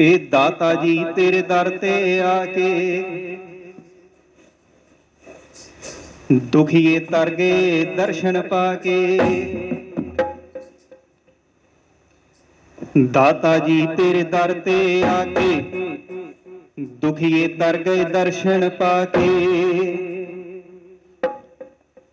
ਇਹ ਦਾਤਾ ਜੀ ਤੇਰੇ ਦਰ ਤੇ ਆ ਕੇ ਦੁਖੀਏ ਤਰ ਗਏ ਦਰਸ਼ਨ ਪਾ ਕੇ। ਦਾਤਾ ਜੀ ਤੇਰੇ ਦਰ ਤੇ ਆ ਕੇ ਦੁਖੀਏ ਤਰ ਗਏ ਦਰਸ਼ਨ ਪਾ ਕੇ।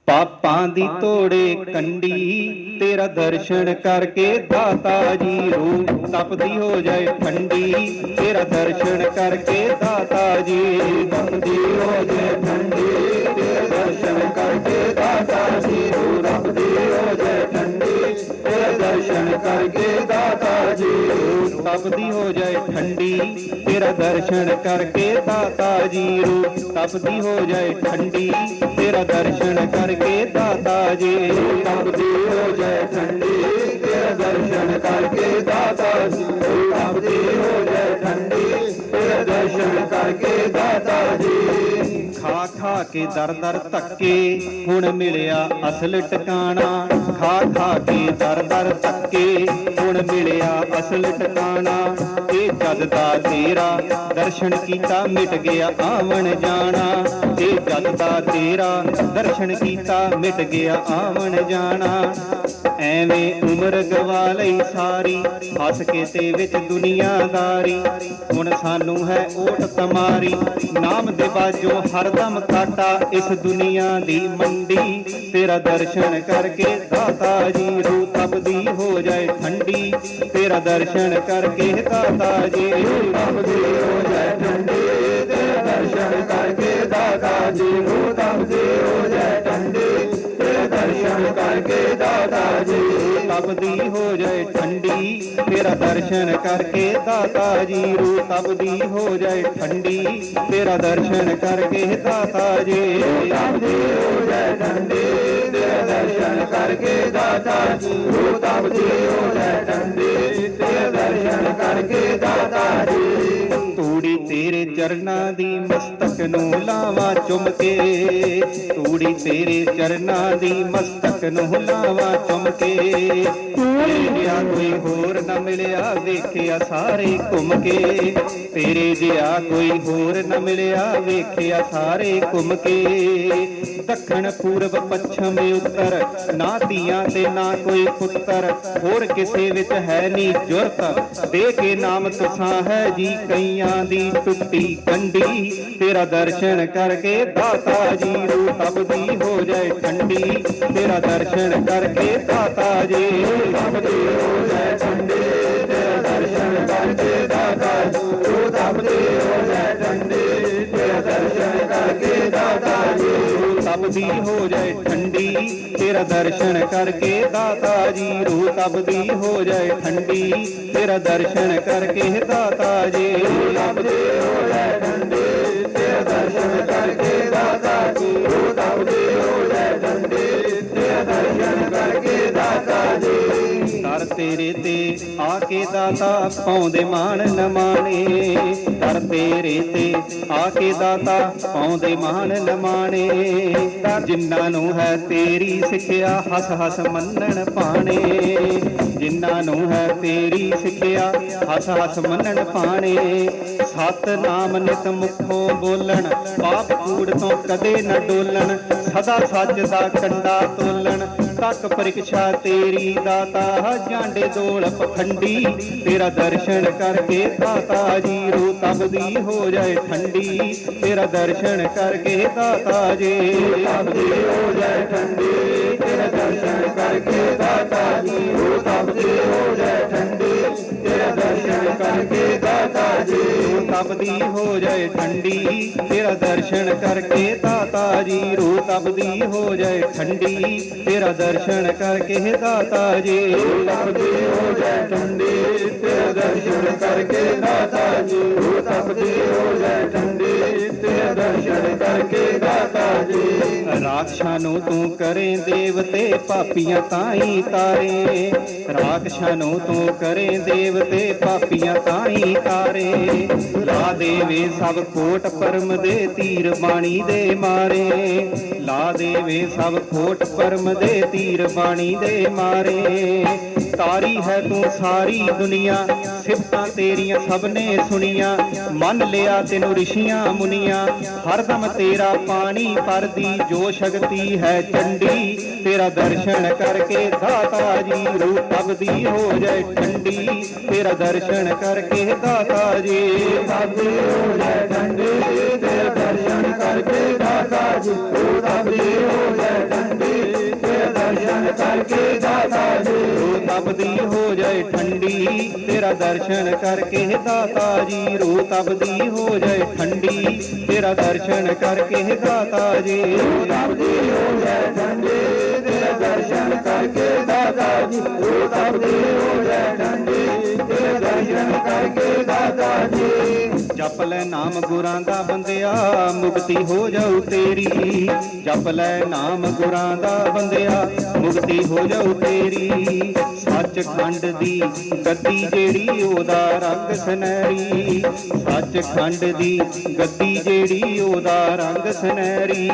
ਪਾਪਾਂ ਦੀ ਤੋੜੇ ਕੰਡੀ ਤੇਰਾ ਦਰਸ਼ਨ ਕਰਕੇ ਦਾਤਾ ਜੀ ਰੂਹ ਤਪਦੀ ਹੋ ਜਾਏ ਠੰਡੀ। ਤੇਰਾ ਦਰਸ਼ਨ ਕਰਕੇ ਦਾਤਾ ਜੀ ਤਪਦੀ ਹੋ ਜਾਏ ਠੰਡੀ। ਤੇਰਾ ਦਰਸ਼ਨ ਕਰਕੇ ਦਾਤਾ ਜੀ ਰੂਹ ਤਪਦੀ ਹੋ ਜਾਏ ਠੰਡੀ। ਤੇਰਾ ਦਰਸ਼ਨ ਕਰਕੇ ਦਾਤਾ ਜੀ ਰੂਹ ਤਪਦੀ ਹੋ ਜਾਏ ਠੰਡੀ। ਤੇਰਾ ਦਰਸ਼ਨ ਕਰਕੇ ਦਾਤਾ ਜੀ ਰੂਹ ਤਪਦੀ ਹੋ ਜਾਏ ਠੰਡੀ। ਤੇਰਾ ਦਰਸ਼ਨ ਕਰਕੇ ਦਾਤਾ ਜੀ ਤਪਦੀ ਹੋ ਜਾਏ ਠੰਡੀ ਤੇਰਾ ਦਰਸ਼ਨ ਕਰਕੇ ਦਾਤਾ ਜੀ ਤਪਦੀ ਹੋ ਜਾਏ ਠੰਡੀ ਤੇਰਾ ਦਰਸ਼ਨ ਕਰਕੇ ਦਾਤਾ ਜੀ ਖਾ ਖਾ ਕੇ ਦਰ ਦਰ ਧੱਕੇ ਹੁਣ ਮਿਲਿਆ ਅਸਲ ਟਿਕਾਣਾ ਖਾ ਖਾ ਕੇ ਦਰ ਦਰ ਧੱਕੇ ਹੁਣ ਮਿਲਿਆ ਅਸਲ ਟਿਕਾਣਾ ਇਹ ਜਦ ਦਾ ਤੇਰਾ ਦਰਸ਼ਨ ਕੀਤਾ ਮਿਟ ਗਿਆ ਆਵਣ ਜਾਣਾ ਇਹ ਦਾ ਤੇਰਾ ਦਰਸ਼ਨ ਕੀਤਾ, ਮਿਟ ਗਿਆ ਆਵਣ ਜਾਣਾ। ਐਵੇਂ ਉਮਰ ਗਵਾ ਲਈ ਸਾਰੀ, ਹੱਸ ਕੇ ਤੇ ਵਿੱਚ ਦੁਨੀਆਦਾਰੀ। ਹੁਣ ਸਾਨੂੰ ਹੈ ਓਟ ਤਮਾਰੀ ਨਾਮ ਦੇ ਬਾਜੋ ਹਰਦਮ ਕਾਟਾ ਇਸ ਦੁਨੀਆ ਦੀ ਮੰਡੀ, ਤੇਰਾ ਦਰਸ਼ਨ ਕਰਕੇ ਦਾਤਾ ਜੀ ਰੂਹ ਤਪਦੀ ਹੋ ਜਾਏ ਠੰਡੀ। ਤੇਰਾ ਦਰਸ਼ਨ ਕਰਕੇ ਦਾਤਾ ਜੀ ਦਾਤਾ ਜੀ ਰੂਹ ਤਪਦੀ ਹੋ ਜਾਏ ਠੰਡੀ ਤੇਰਾ ਦਰਸ਼ਨ ਕਰਕੇ ਦਾਤਾ ਜੀ। ਤਪਦੀ ਹੋ ਜਾਏ ਠੰਡੀ, ਤੇਰਾ ਦਰਸ਼ਨ ਕਰਕੇ ਦਾਤਾ ਜੀ। ਰੂਹ ਤਪਦੀ ਹੋ ਜਾਏ ਠੰਡੀ, ਤੇਰਾ ਦਰਸ਼ਨ ਕਰਕੇ ਦਾਤਾ ਜੀ। ਤਪਦੀ ਹੋ ਜਾਏ ਠੰਡੀ, ਤੇਰਾ ਦਰਸ਼ਨ ਕਰਕੇ ਦਾਤਾ ਜੀ। ਰੂਹ ਤਪਦੀ ਹੋ ਜਾਏ ਨੂੰ ਲਾਵਾਂ ਚੁੰਮ ਕੇ। ਤੂੜੀ ਤੇਰੇ ਚਰਨਾਂ ਦੀ ਮਸਤਕ ਨੂੰ ਲਾਵਾਂ ਚੁੰਮ ਤੇਰੇ ਜਿਹਾ ਕੋਈ ਹੋਰ ਨਾ ਮਿਲਿਆ, ਵੇਖਿਆ ਸਾਰੇ ਘੁੰਮ ਕੇ ਤੇਰੇ ਜਿਹਾ ਕੋਈ ਹੋਰ ਨਾ ਮਿਲਿਆ, ਵੇਖਿਆ ਸਾਰੇ ਘੁੰਮ ਕੇ ਦੱਖਣ ਪੂਰਬ ਪੱਛਮ ਉੱਤਰ, ਨਾ ਧੀਆਂ ਤੇ ਨਾ ਕੋਈ ਪੁੱਤਰ, ਹੋਰ ਕਿਸੇ ਵਿੱਚ ਹੈ ਨਹੀਂ ਜੁਰਤ। ਦੇ ਕੇ ਨਾਮ ਤੁਸਾਂ ਹੈ ਜੀ ਕਈਆਂ ਦੀ ਟੁੱਟੀ ਕੰਢੀ ਤੇਰਾ ਦਰਸ਼ਨ ਕਰਕੇ ਦਾਤਾ ਜੀ ਰੂਹ ਤਪਦੀ ਹੋ ਜਾਏ ਠੰਡੀ। ਤੇਰਾ ਦਰਸ਼ਨ ਕਰਕੇ ਦਾਤਾ ਜੀ ਰੂਹ ਤਪਦੀ ਹੋ ਜਾਏ ਠੰਡੀ ਤੇਰਾ ਦਰਸ਼ਨ ਕਰਕੇ ਦਾਤਾ ਜੀ ਰੂਹ ਤਪਦੀ ਹੋ ਜਾਏ ਠੰਡੀ ਤੇਰਾ ਦਰਸ਼ਨ ਕਰਕੇ ਦਾਤਾ ਜੀ ਰੂਹ ਤਪਦੀ ਹੋ ਜਾਏ ਠੰਡੀ ਤੇਰਾ ਦਰਸ਼ਨ ਕਰਕੇ ਦਾਤਾ ਜੀ ਰੂਹ ਤਪਦੀ ਹੋ ਜਾਏ ਠੰਡੀ ਤੇਰਾ ਦਰਸ਼ਨ ਕਰਕੇ ਦਾਤਾ ਜੀ ਤੇਰੇ ਤੇ ਆ ਕੇ ਦਾਤਾ ਪਾਉਂਦੇ ਮਾਣ ਨਮਾਣੇ ਦਰ ਤੇਰੇ ਤੇ ਆ ਕੇ ਦਾਤਾ ਪਾਉਂਦੇ ਮਾਣ ਨਮਾਣੇ ਜਿਨ੍ਹਾਂ ਨੂੰ ਹੈ ਤੇਰੀ ਸਿੱਖਿਆ ਹੱਸ ਹੱਸ ਮੰਨਣ ਪਾਣੇ। ਜਿਨ੍ਹਾਂ ਨੂੰ ਹੈ ਤੇਰੀ ਸਿੱਖਿਆ ਹੱਸ ਹੱਸ ਮੰਨਣ ਪਾਣੇ। ਸਤ ਨਾਮ ਨਿਤ ਮੁਖੋਂ ਬੋਲਣ, ਪਾਪ ਕੂੜ ਤੋਂ ਕਦੇ ਨਾ ਡੋਲਣ। ਸਦਾ ਸੱਚ ਦਾ ਕੰਡਾ ਤੋਲਣ। ਤੱਕ ਪਰੀਖਿਆ ਤੇਰੀ ਦਾਤਾ ਜਾਂਡੇ ਦੋਲ ਪਖੰਡੀ ਤੇਰਾ ਦਰਸ਼ਨ ਕਰਕੇ ਦਾਤਾ ਜੀ ਰੂਹ ਤਪਦੀ ਹੋ ਜਾਏ ਠੰਡੀ ਤੇਰਾ ਦਰਸ਼ਨ ਕਰਕੇ ਦਾਤਾ ਜੀ ਤਪਦੀ ਹੋ ਜਾਏ ਠੰਡੀ ਤੇਰਾ ਦਰਸ਼ਨ ਕਰਕੇ ਦਾਤਾ ਤਪਦੀ ਹੋ ਜਾਏ ਠੰਡੀ, ਤੇਰਾ ਦਰਸ਼ਨ ਕਰਕੇ ਦਾਤਾ ਜੀ ਰੂਹ ਤਪਦੀ ਹੋ ਜਾਏ ਠੰਡੀ, ਤੇਰਾ ਦਰਸ਼ਨ ਕਰਕੇ ਦਾਤਾ ਜੀ ਰੂਹ ਤਪਦੀ ਹੋ ਜਾਏ ਠੰਡੀ, ਤੇਰਾ ਦਰਸ਼ਨ ਕਰਕੇ ਦਾਤਾ ਜੀ ਰੂਹ ਤਪਦੀ ਹੋ ਜਾਏ ਠੰਡੀ। ਦਰਸ਼ਨ ਕਰਕੇ ਦਾਤਾ ਜੀ। ਰਾਖਸ਼ਾਂ ਨੂੰ ਤੂੰ ਕਰੇ ਦੇਵਤੇ, ਪਾਪੀਆਂ ਤਾਈ ਤਾਰੇ। ਰਾਖਸ਼ਾਂ ਨੂੰ ਤੂੰ ਕਰੇ ਦੇਵਤੇ, ਪਾਪੀਆਂ ਤਾਈ ਤਾਰੇ। ਲਾ ਦੇਵੇ ਸਭ ਕੋਟ ਪਰਮ ਦੇ ਤੀਰ ਬਾਣੀ ਦੇ ਮਾਰੇ। ਲਾ ਦੇਵੇ ਸਭ ਕੋਟ ਪਰਮ ਦੇ ਤੀਰ ਬਾਣੀ ਦੇ ਮਾਰੇ। ਤਾਰੀ ਹੈ ਤੂੰ ਸਾਰੀ ਦੁਨੀਆ, ਸਿਫਤਾਂ ਤੇਰੀਆਂ ਸਭ ਨੇ ਸੁਣੀਆਂ। ਮੰਨ ਲਿਆ ਤੈਨੂੰ ਰਿਸ਼ੀਆਂ ਮੁਨੀਆਂ ਹਰਦਮ ਤੇਰਾ ਪਾਣੀ ਪਰਦੀ ਜੋ ਸ਼ਕਤੀ ਹੈ ਚੰਡੀ। ਤੇਰਾ ਦਰਸ਼ਨ ਕਰਕੇ ਦਾਤਾ ਜੀ ਰੂਹ ਤਬਦੀ ਹੋ ਜਾਏ ਠੰਡੀ। ਤੇਰਾ ਦਰਸ਼ਨ ਕਰਕੇ ਦਾਤਾ ਜੀ ਤਬਦੀ ਹੋ ਰੂਹ ਤਬਦੀ ਹੋ ਜਾਏ ਠੰਡੀ, ਤੇਰਾ ਦਰਸ਼ਨ ਕਰਕੇ ਦਾਤਾ ਜੀ। ਰੂਹ ਤਬਦੀ ਹੋ ਜਾਏ ਠੰਡੀ, ਤੇਰਾ ਦਰਸ਼ਨ ਕਰਕੇ ਦਾਤਾ ਜੀ। ਰੂਹ ਤਬਦੀ ਹੋ ਜਾਏ ਠੰਡੀ, ਤੇਰਾ ਦਰਸ਼ਨ ਕਰਕੇ ਦਾਤਾ ਜੀ। ਰੂਹ ਤਬਦੀ ਹੋ ਜਾਏ ਠੰਡੀ, ਤੇਰਾ ਦਰਸ਼ਨ ਕਰਕੇ ਦਾਤਾ ਜੀ। ਜਪ ਲੈ ਨਾਮ ਗੁਰਾਂ ਦਾ ਬੰਦਿਆ, ਮੁਕਤੀ ਹੋ ਜਾਊ ਤੇਰੀ। ਜਪ ਲੈ ਨਾਮ ਗੁਰਾਂ ਦਾ ਬੰਦਿਆ, ਮੁਕਤੀ ਹੋ ਜਾਊ ਤੇਰੀ। ਸੱਚਖੰਡ ਦੀ ਗੱਦੀ ਜਿਹੜੀ ਉਹਦਾ ਰੰਗ ਸੁਨਹਿਰੀ। ਸੱਚਖੰਡ ਦੀ ਗੱਦੀ ਜਿਹੜੀ ਉਹਦਾ ਰੰਗ ਸੁਨਹਿਰੀ।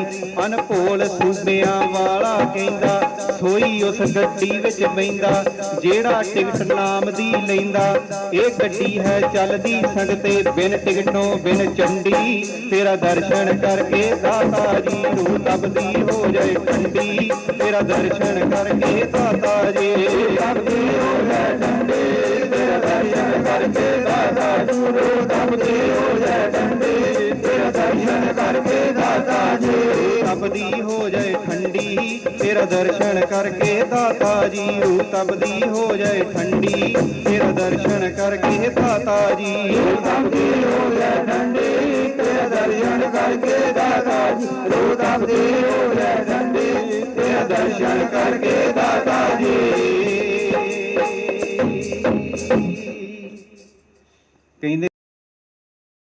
ਅਨਭੋਲ ਸੂਬਿਆਂ ਵਾਲਾ ਕਹਿੰਦਾ, ਸੋਈ ਉਸ ਗੱਡੀ ਵਿੱਚ ਬੈੰਦਾ ਜਿਹੜਾ ਟਿਕਟ ਨਾਮ ਦੀ ਲੈਂਦਾ। ਇਹ ਗੱਡੀ ਹੈ ਚੱਲਦੀ ਸੰਗਤੇ ਬਿਨ ਟਿਕਟੋਂ ਬਿਨ ਚੰਡੀ। ਤੇਰਾ ਦਰਸ਼ਨ ਕਰਕੇ ਦਾਤਾ ਜੀ ਰੂਹ ਤਬਦੀ ਹੋ ਜਾਏ ਠੰਡੀ। ਤੇਰਾ ਦਰਸ਼ਨ ਕਰਕੇ ਦਾਤਾ ਜੀ ਤਬਦੀ ਹੋ ਜਾਏ ਠੰਡੀ, ਤੇਰਾ ਦਰਸ਼ਨ ਕਰਕੇ ਦਾਤਾ ਜੀ ਰੂਹ ਤਬਦੀ ਹੋ ਜਾਏ ਠੰਡੀ, ਤੇਰਾ ਦਰਸ਼ਨ ਕਰਕੇ ਦਾਤਾ ਜੀ ਤਬਦੀ ਹੋ ਜਾਏ ਠੰਡੀ ਤੇਰਾ ਦਰਸ਼ਨ ਕਰਕੇ ਦਾਤਾ ਜੀ ਰੂਹ ਤਬਦੀ ਹੋ ਜਾਏ ਠੰਡੀ, ਤੇਰਾ ਦਰਸ਼ਨ ਕਰਕੇ ਦਾਤਾ ਜੀ ਰੂਹ ਤਬਦੀ ਹੋ ਜਾਏ ਠੰਡੀ, ਤੇਰਾ ਦਰਸ਼ਨ ਕਰਕੇ ਦਾਤਾ ਜੀ ਕਹਿੰਦੇ